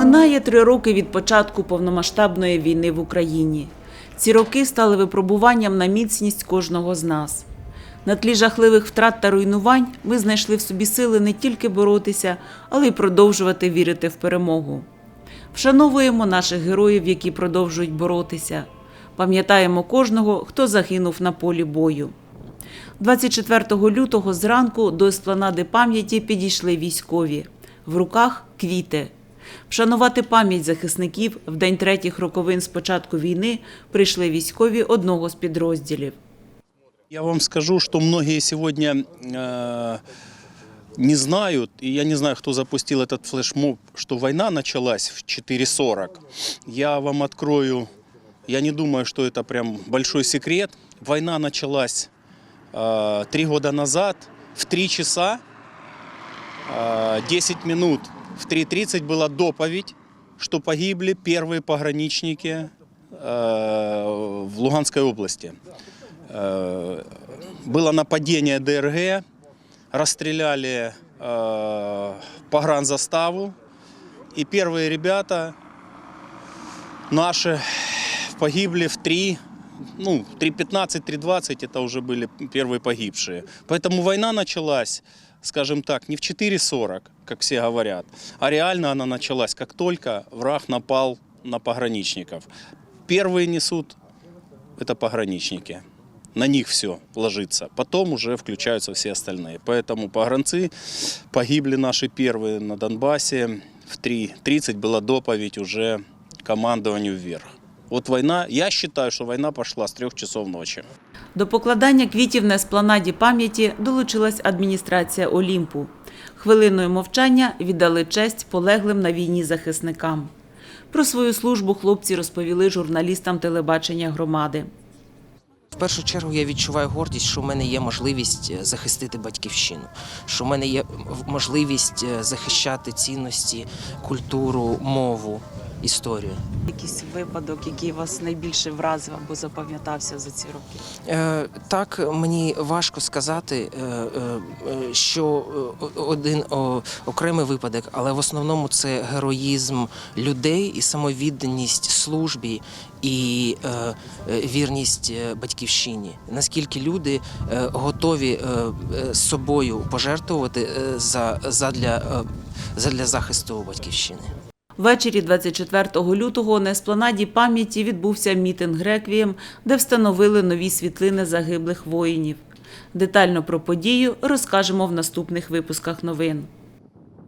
Минає три роки від початку повномасштабної війни в Україні. Ці роки стали випробуванням на міцність кожного з нас. На тлі жахливих втрат та руйнувань ми знайшли в собі сили не тільки боротися, але й продовжувати вірити в перемогу. Вшановуємо наших героїв, які продовжують боротися. Пам'ятаємо кожного, хто загинув на полі бою. 24 лютого зранку до еспланади пам'яті підійшли військові. В руках квіти. Вшанувати пам'ять захисників в день третіх роковин з початку війни прийшли військові одного з підрозділів. Я вам скажу, что многие сегодня э, не знают, и я не знаю, кто запустил этот флешмоб, что война началась в 4.40. Я вам открою, я не думаю, что это прям большой секрет. Война началась э, три года назад в 3 часа э, 10 минут. В 3.30 была доповедь, что погибли первые пограничники в Луганской области. Было нападение ДРГ, расстреляли э, погранзаставу, и первые ребята наши погибли в 3, ну, 3.15, 3.20, это уже были первые погибшие. Поэтому война началась, скажем так, не в 4.40, как все говорят, а реально она началась, как только враг напал на пограничников. Первые несут это пограничники. На них все ложится. Потом уже включаются все остальные. Поэтому погранцы погибли наши первые на Донбассе. В 3.30 была доповедь уже командованию вверх. Вот война, я считаю, что война пошла с трех часов ночи. До покладання квітів на еспланаді пам'яті долучилась адміністрація Олімпу. Хвилиною мовчання віддали честь полеглим на війні захисникам. Про свою службу хлопці розповіли журналістам телебачення громади. В першу чергу я відчуваю гордість, що в мене є можливість е, захистити батьківщину, що в мене є можливість е, захищати цінності, культуру, мову, історію. Якийсь випадок, який вас найбільше вразив або запам'ятався за ці роки? Е, так, мені важко сказати, е, е, е, що один окремий випадок, але в основному це героїзм людей і самовідданість службі і вірність батьківщині. Наскільки люди готові е, собою пожертвувати за, задля, задля захисту батьківщини. Ввечері 24 лютого на еспланаді пам'яті відбувся мітинг реквієм, де встановили нові світлини загиблих воїнів. Детально про подію розкажемо в наступних випусках новин.